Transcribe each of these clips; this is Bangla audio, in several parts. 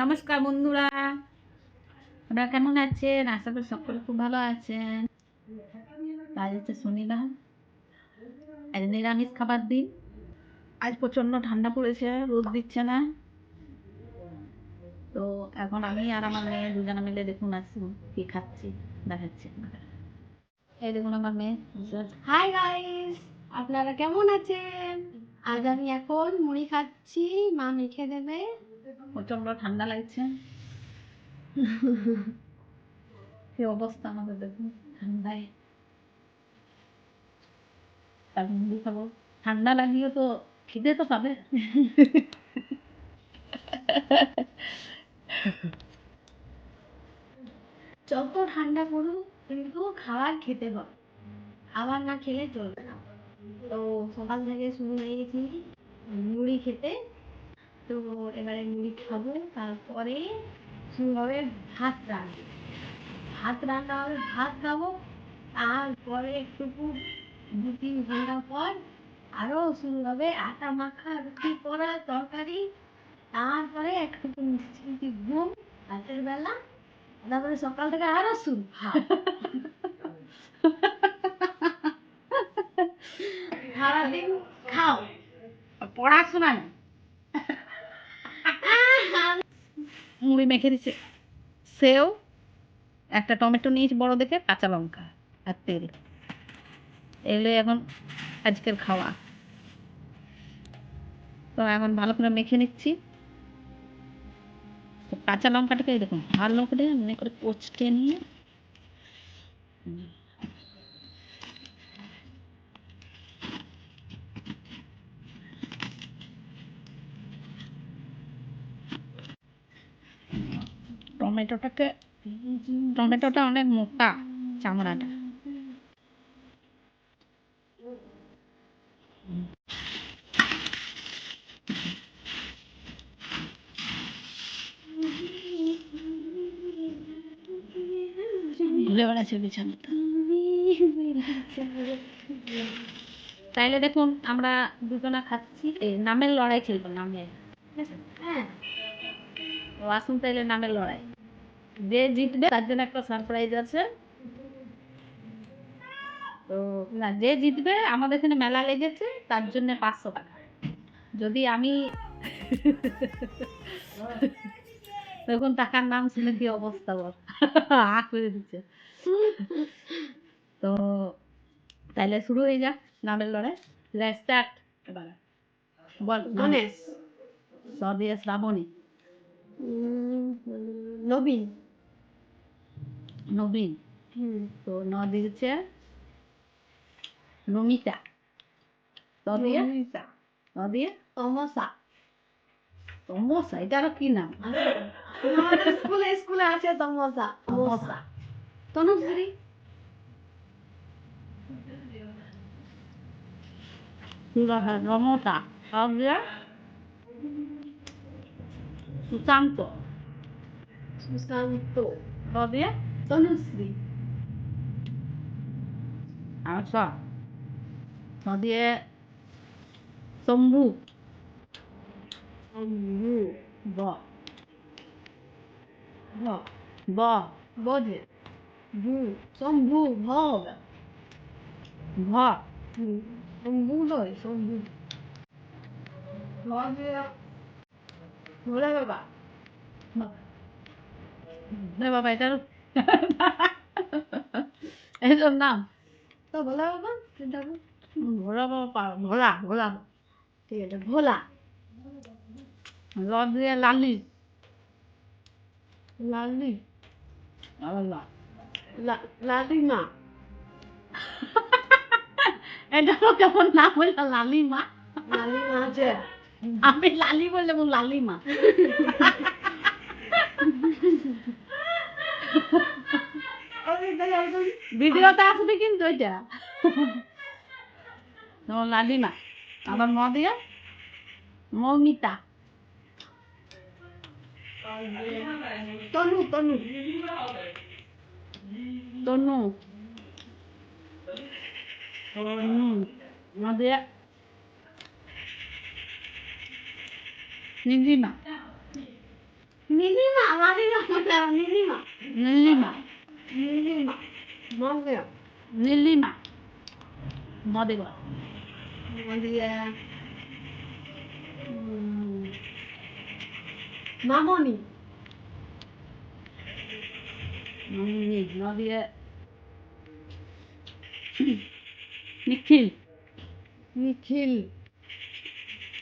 নমস্কার বন্ধুরা। আপনারা কেমন আছেন? আশা করি সকলে খুব ভালো আছেন। আজ হচ্ছে শনিবার। আজ নিরামিষ খাবার দিন। আজ প্রচণ্ড ঠান্ডা পড়েছে রোদ দিচ্ছে না। তো এখন আমি আর আমার মেয়ে দুজনে মিলে দেখুন আজ কি খাচ্ছি দেখাচ্ছি এই দেখুন আমার মেয়ে। হাই গাইস আপনারা কেমন আছেন? আজ আমি এখন মুড়ি খাচ্ছি মা মেখে দেবে। প্রচণ্ড ঠান্ডা লাগছে। কি অবস্থা আমাদের দেখুন, ঠান্ডায়। এখন মুড়ি খাব? ঠান্ডা লাগলে তো খিদে তো পাবে। যত ঠান্ডা পড়ুক, কিন্তু খাবার খেতে হবে। খাবার না খেলে চলবে না। তো সকাল থেকে শুরু হয়ে গেছি মুড়ি খেতে। তো এবারে মুড়ি খাব, তারপরে হবে ভাত রান্না। ভাত রান্না হবে, ভাত খাব, তারপরে একটু দু তিন ঘণ্টা পর আরও শুরু হবে আটা মাখা, রুটি করা, তরকারি। তারপরে একটু মিষ্টি ঘুম, রাতের বেলা। তারপরে সকাল থেকে আরও শুরু। সারাদিন খাও। পড়াশোনা নেই। মুড়ি মেখে দিচ্ছে। সেও একটা টমেটো নিয়েছি বড় দেখে, কাঁচা লঙ্কা আর তেল। এগুলো এখন আজকের খাওয়া। তো এখন ভালো করে মেখে নিচ্ছি। কাঁচা লঙ্কাটাকে দেখুন, ভালো করে মনে করে কচটে নিয়ে। টমেটোটাকে, টমেটোটা অনেক মোটা চামড়াটা। ঘুরে বেড়াচ্ছে বিছানাটা। তাইলে দেখুন, আমরা দুজনা খাচ্ছি। নামের লড়াই খেলব নামের আছে? হ্যাঁ। আসুন তাইলে নামের লড়াই। যে জিতবে তার জন্য একটা সারপ্রাইজ আছে। তো না যে জিতবে আমাদের এখানে মেলা লেগেছে তার জন্য পাঁচশো টাকা। যদি আমি দেখুন টাকার নাম শুনে কি অবস্থা বল। আ করে দিচ্ছে। তো তাইলে শুরু হয়ে যাক নামের লড়াই। স্টার্ট এবার। বল গণেশ। সদিয়ে শ্রাবণী নবীন। নবীন। তো ন দিয়েছে নমিতা। ত দিয়ে? নমিতা। দিয়ে? তমসা। তমসা এটা কি নাম? স্কুলে স্কুলে আছে তমসা। তমসা। তনুশ্রী। রমতা ত দিয়ে সুশান্ত। সুশান্ত। দিয়ে? তনুশ্রী আচ্ছা ত দিয়ে শম্ভু শম্ভু ব ভ ব বোধে ভু শম্ভু ভ ভ হুম, শম্ভু নয় শম্ভু ভ দিয়ে ভোলা বাবা নে বাবা এটা এইসব নাম তো ভোলা বাবা। ভোলা বাবা ভোলা ভোলা ঠিক আছে ভোলা ল দিয়ে লালি লালি লা- লালিমা এটা তো কেমন নাম হইল লালিমা লালিমা আছে আমি লালি বললে বল লালিমা ভিডিওতে আসবে কিন্তু এটা তোমার লালিমা আবার ম দিয়ে মৌমিতা তনু তনু তনু তনু Nilima, maziwa Nilima. Nilima. Nilima. Maziwa. Nilima. Maziwa. Maziwa. Mamoni. Eh. Hmm. Mamoni, maziwa. Nikhil. Nikhil.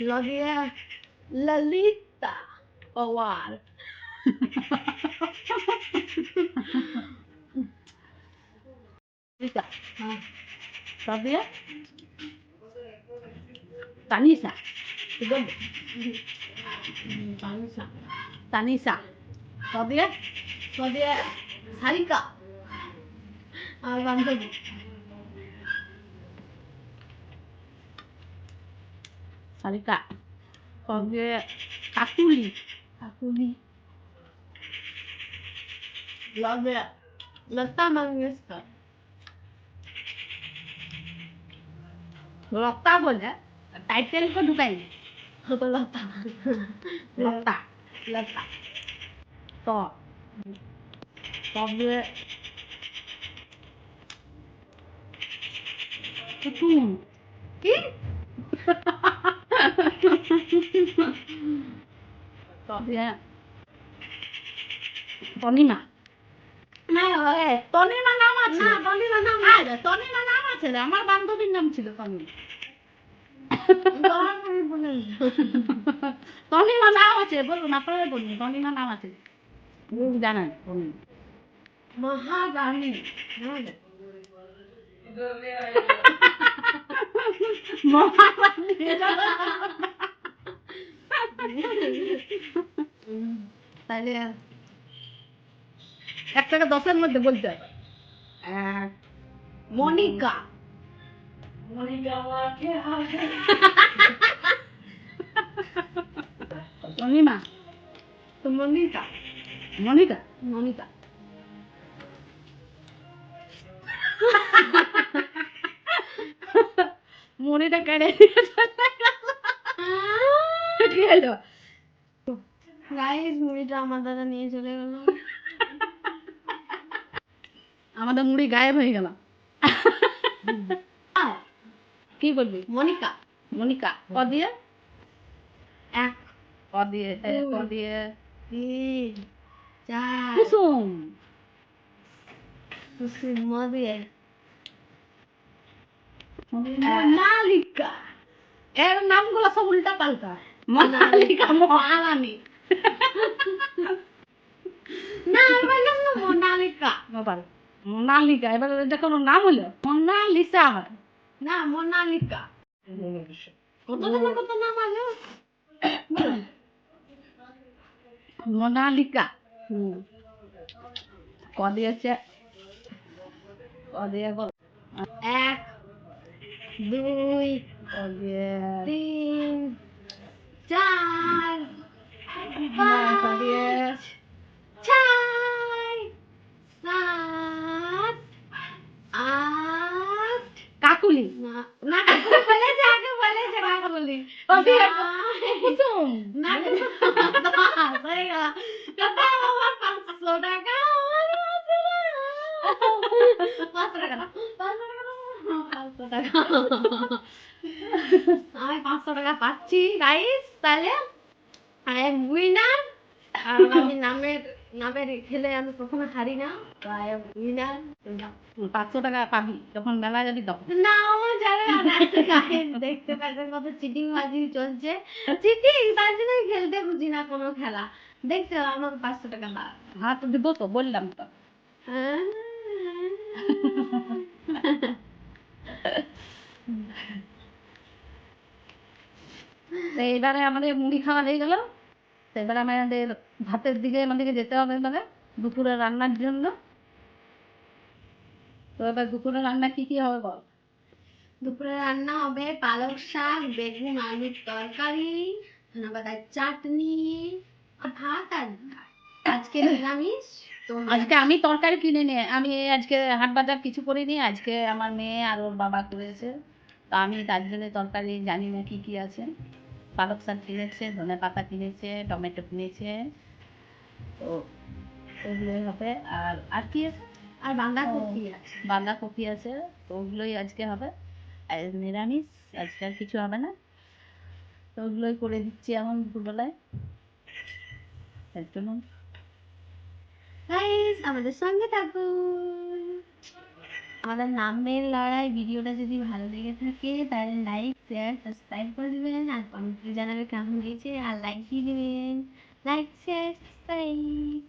Maziwa. Lalita. Oh, Awar. দিয়ে নীলিমা নীলিমা মালিমা নীলিমা নীলিমা নীলিমা মঙ্গল নীলিমা মদেবা মন্দিরা উম, ラブラタマンですかラタボねタイトルがどかいラタラタラタラタとラブトトゥンえとねとにま তনিমা নাম আছে? না বলিবা না আরে তনিমা নাম আছে আমার বান্ধবীর নাম ছিল তনিমা তনিমা নাম আছে বলুন আপনারা বলুন তনিমা নাম আছে। জানেন তাহলে এক থেকে দশের মধ্যে বলতে হবে মনিকা। তনিমা তো মনিকা। মনিকা? মনিকা। মনিটা কেড়ে হলো গাইস মুড়িটা আমার দাদা নিয়ে চলে গেল। আমাদের মুড়ি গায়েব হয়ে গেল। কি বলবি? মনিকা। মনিকা ক দিয়ে? এক ক দিয়ে ক দিয়ে। তিন চার। কুসুম। কুসুম ম দিয়ে। মোনালিকা। এর নামগুলো সব উল্টা পাল্টা মনালিকা। মহারানী। না আমার নাম মোনালিকা। মোবাইল। মোনালিকা এবার এটা কোনো নাম হলো? মোনালিসা হয়। না মোনালিকা। কত নাম কত নাম আছে মোনালিকা। ক দিয়েছে ক বল এক দুই তিন চার পাঁচ কাকুলি না কুসুম না। আমার পাঁচশো টাকা পাঁচশো টাকা পাঁচশো টাকা আমি পাঁচশো টাকা পাচ্ছি গাইস তাহলে আই এম উইনার আর আমি নামের খেলে আমি হারি না পাঁচশো টাকা পাবি যখন মেলা যাবি তখন না আমার জানে দেখতে পাচ্ছেন কত চিটিং বাজি চলছে। চিটিং তার জন্য খেলতে বুঝি না কোনো খেলা। দেখতে আমার পাঁচশো টাকা হ্যাঁ তো দিব তো বললাম তো। তো এবারে আমাদের মুড়ি খাওয়া হয়ে গেল। তো এবারে আমাদের ভাতের দিকে আমাদেরকে যেতে হবে এবারে দুপুরে রান্নার জন্য। তো এবার দুপুরে রান্না কি কি হবে বল? দুপুরে রান্না হবে পালক শাক বেগুন আলুর তরকারি ধনেপাতার চাটনি ভাত আর আজকে নিরামিষ তো আজকে আমি তরকারি কিনে নিয়ে আমি আজকে হাট বাজার কিছু করিনি আজকে আমার মেয়ে আর ওর বাবা করেছে। তো আমি তার জন্য তরকারি জানি না কি কি আছে। পালক শাক কিনেছে ধনে পাতা কিনেছে টমেটো কিনেছে। ওগুলোই হবে। আর আর কি আছে? আর বাঁধাকপি আছে। বাঁধাকপি আছে। তো ওগুলোই আজকে হবে। আর নিরামিষ। আজকে আর কিছু হবে না। তো ওগুলোই করে দিচ্ছি এখন দুপুরবেলায়। এর জন্য। আমাদের সঙ্গে থাকুন। আমাদের নামের লড়াই ভিডিওটা যদি ভালো লেগে থাকে, তাহলে লাইক শেয়ার সাবস্ক্রাইব করে দেবেন আর কমেন্টে জানাবে কেমন হয়েছে আর লাইক দিয়ে দেবেন। Like share subscribe